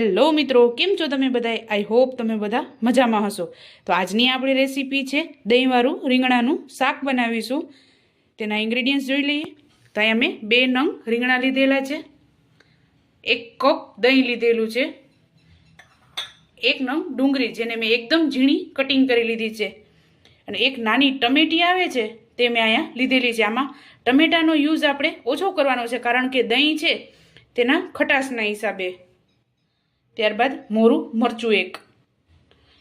Hello મિત્રો, કેમ છો તમે બધા આઈ હોપ તમે બધા મજામાં હશો. તો આજની આપણી રેસીપી છે દહીંવાળું રીંગણાનું શાક બનાવીશું. તેના ઇન્ગ્રેડિયન્ટ્સ જોઈ લઈએ. તો અહીંયા મેં બે નંગ રીંગણા લીધેલા છે. એક કપ દહીં લીધેલું છે. એક નંગ ડુંગળી, જેને મેં એકદમ ઝીણી કટિંગ કરી લીધી છે. અને એક નાની ટમેટી આવે છે, તે મેં અહીંયા લીધેલી છે. આમાં ટમેટાનો યુઝ આપણે ઓછો કરવાનો છે, કારણ કે દહીં છે તેના ખટાશના હિસાબે. ત્યારબાદ મોરું મરચું એક.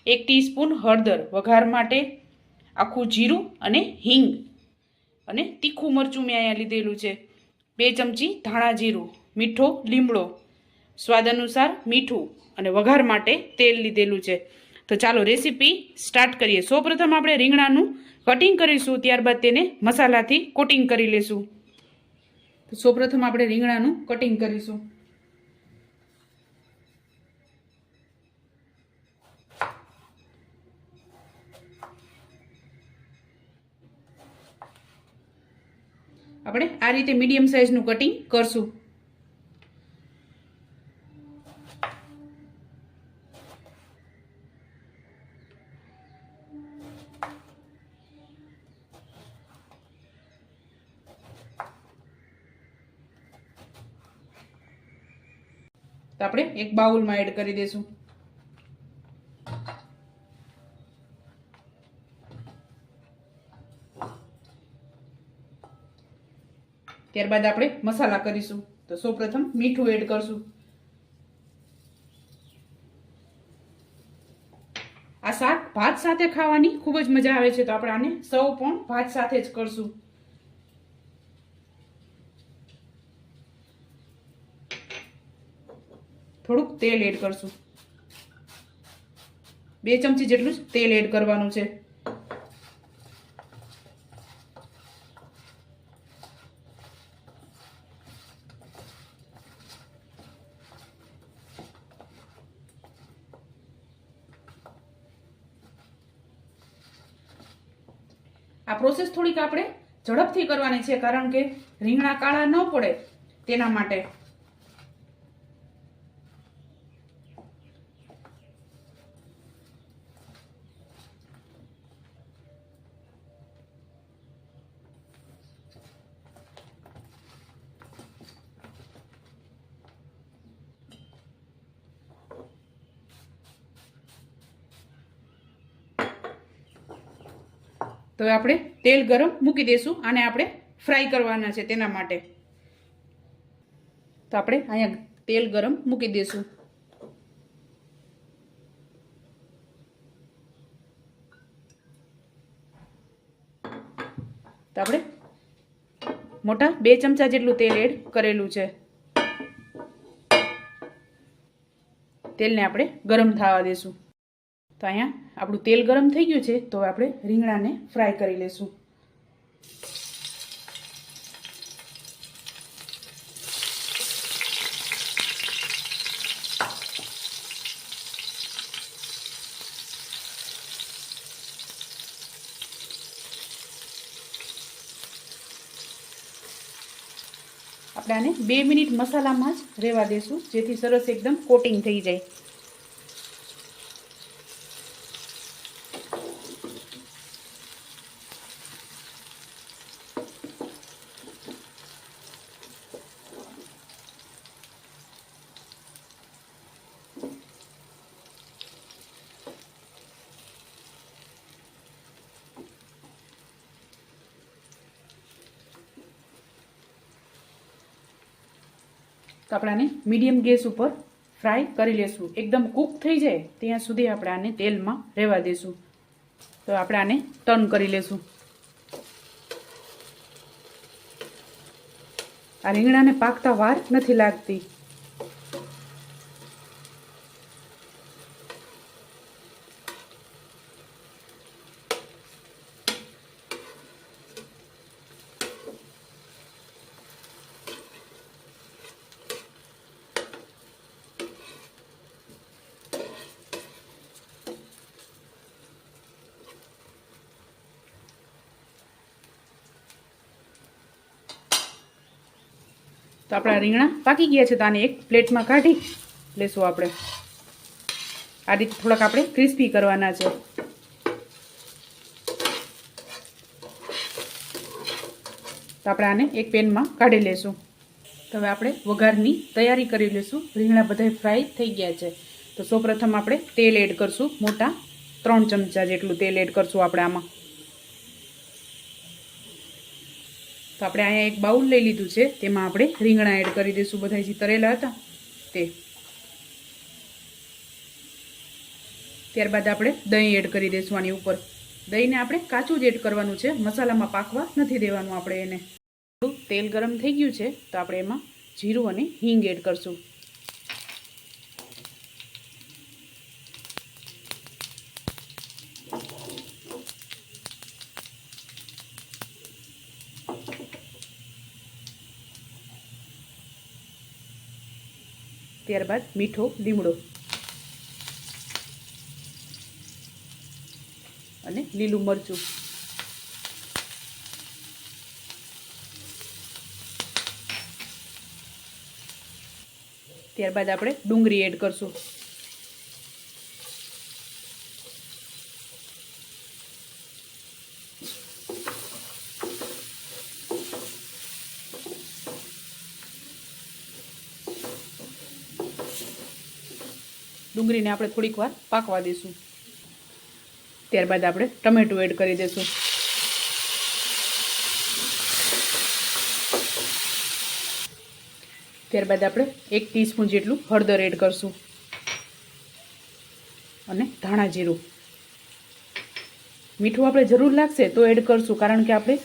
એક ટીસ્પૂન હળદર વઘાર માટે આખું જીરું અને હિંગ અને તીખું મરચું મેં અહીંયા લીધેલું છે. બે ચમચી ધાણા જીરું, મીઠો લીમડો. સ્વાદ અનુસાર મીઠું અને વઘાર માટે તેલ લીધેલું છે. તો ચાલો રેસીપી સ્ટાર્ટ કરીએ. સૌપ્રથમ આપણે રીંગણાનું કટિંગ કરીશું, ત્યારબાદ તેને મસાલાથી કોટિંગ કરી લેશું. તો સૌપ્રથમ આપણે રીંગણાનું કટિંગ કરીશું. આપણે આ રીતે મીડિયમ સાઇઝનું કટિંગ કરશું. તો આપણે એક બાઉલમાં એડ કરી દઈશું ત્યારબાદ આપણે મસાલા કરીશું. તો સૌપ્રથમ મીઠું એડ કરશું. આ શાક ભાત સાથે ખાવાની ખૂબ જ મજા આવે છે, તો આપણે આને સૌ પણ ભાત સાથે જ કરશું. થોડુંક તેલ એડ કરશું. બે ચમચી જેટલું જ તેલ એડ કરવાનું છે. આ પ્રોસેસ થોડીક આપણે ઝડપથી કરવાની છે, કારણ કે રીંગણા કાળા ન પડે તેના માટે હવે આપણે તેલ ગરમ મૂકી દઈશું આને આપણે ફ્રાય કરવાના છે તેના માટે. તો આપણે અહીંયા તેલ ગરમ મૂકી દઈશું તો આપણે મોટા બે ચમચા જેટલું તેલ એડ કરેલું છે. તેલને આપણે ગરમ થવા દઈશું તો અહીંયા આપણું તેલ ગરમ થઈ ગયું છે, તો આપણે રીંગણાને ફ્રાય કરી લેશું. આપણે આને બે મિનિટ મસાલામાં જ રહેવા દેશું, જેથી સરસ એકદમ કોટિંગ થઈ જાય. આપણે મીડિયમ ગેસ ઉપર ફ્રાય કરી લેશું. એકદમ કૂક થઈ જાય ત્યાં સુધી આપણે આને તેલમાં રહેવા દઈશું તો આપણે આને ટર્ન કરી લેશું. આ રીંગણાને પાકતા વાર નથી લાગતી. તો આપણા રીંગણા પાકી ગયા છે તો આને એક પ્લેટમાં કાઢી લેશું આપણે. આ રીતે થોડાક આપણે ક્રિસ્પી કરવાના છે. તો આપણે આને એક પેનમાં કાઢી લેશું. તો હવે આપણે વઘારની તૈયારી કરી લેશું. રીંગણા બધા ફ્રાય થઈ ગયા છે. તો સૌપ્રથમ આપણે તેલ એડ કરશું. મોટા ત્રણ ચમચા જેટલું તેલ એડ કરશું આપણે આમાં. તો આપણે અહીંયા એક બાઉલ લઈ લીધું છે, તેમાં આપણે રીંગણા એડ કરી દઈશું. બધા જે તરેલા હતા, તે. ત્યારબાદ આપણે દહીં એડ કરી દઈશું આની ઉપર. દહીંને આપણે કાચું જ એડ કરવાનું છે, મસાલામાં પાકવા નથી દેવાનું આપણે એને. તેલ ગરમ થઈ ગયું છે, તો આપણે એમાં જીરું અને હિંગ એડ કરશું. ત્યારબાદ મીઠો લીમડો. અને લીલું મરચું. ત્યારબાદ આપણે ડુંગળી એડ કરશું. ડુંગળીને આપણે થોડીક વાર પાકવા દઈશું ત્યારબાદ આપણે ટમેટું એડ કરી દઈશું ત્યારબાદ આપણે એક ટીસ્પૂન જેટલું હળદર એડ કરશું. અને ધાણા જીરું. મીઠું આપણે જરૂર લાગશે તો એડ કરશું, કારણ કે આપણે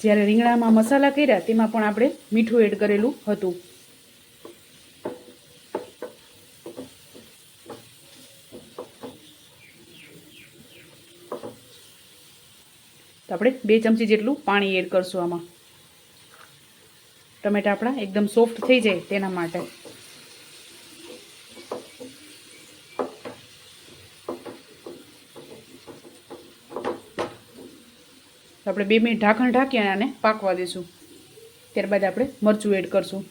જ્યારે રીંગણામાં મસાલા કર્યા તેમાં પણ આપણે મીઠું એડ કરેલું હતું. તો આપણે બે ચમચી જેટલું પાણી એડ કરશું આમાં. ટમેટા આપણા એકદમ સોફ્ટ થઈ જાય તેના માટે. આપણે બે મિનિટ ઢાંકણ ઢાંકી અને પાકવા દઈશું. ત્યારબાદ આપણે મરચું એડ કરશું.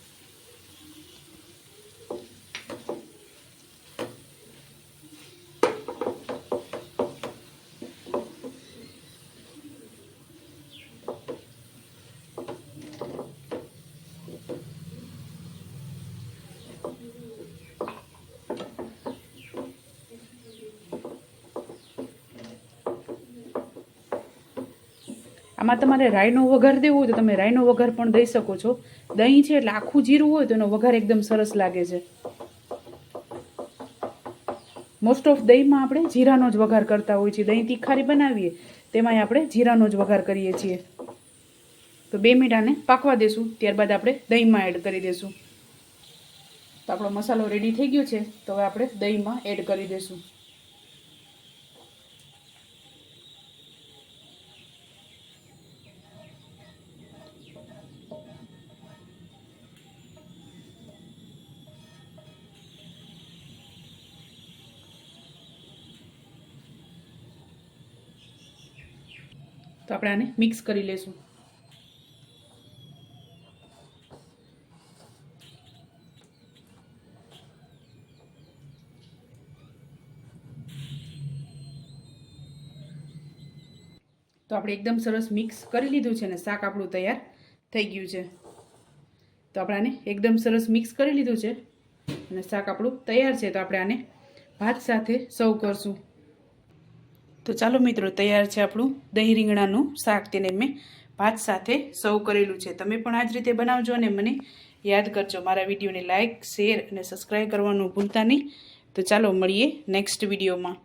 આમાં તમારે રાઈનો વઘાર દેવો હોય તો તમે રાઈનો વઘાર પણ દઈ શકો છો. દહીં છે એટલે આખું જીરું હોય તો એનો વઘાર એકદમ સરસ લાગે છે. મોસ્ટ ઓફ દહીંમાં આપણે જીરાનો જ વઘાર કરતા હોઈએ છીએ. દહીં તીખારી બનાવીએ, તેમાંય આપણે જીરાનો જ વઘાર કરીએ છીએ. તો બે મિનિટ આને પાકવા દેશું, ત્યારબાદ આપણે દહીંમાં એડ કરી દઈશું તો આપણો મસાલો રેડી થઈ ગયો છે, તો હવે આપણે દહીંમાં એડ કરી દઈશું તો આપણે આને મિક્સ કરી લેશું તો આપણે એકદમ સરસ મિક્સ કરી લીધું છે ને શાક આપણું તૈયાર થઈ ગયું છે. તો આપણે આને એકદમ સરસ મિક્સ કરી લીધું છે અને શાક આપણું તૈયાર છે. તો આપણે આને ભાત સાથે સર્વ કરશું. તો ચાલો મિત્રો, તૈયાર છે આપણું દહીં રીંગણાનું શાક. તેને મેં ભાત સાથે સર્વ કરેલું છે. તમે પણ આ જ રીતે બનાવજો અને મને યાદ કરજો. મારા વિડીયોને લાઇક શેર અને સબસ્ક્રાઈબ કરવાનું ભૂલતા નહીં. તો ચાલો મળીએ નેક્સ્ટ વિડીયોમાં.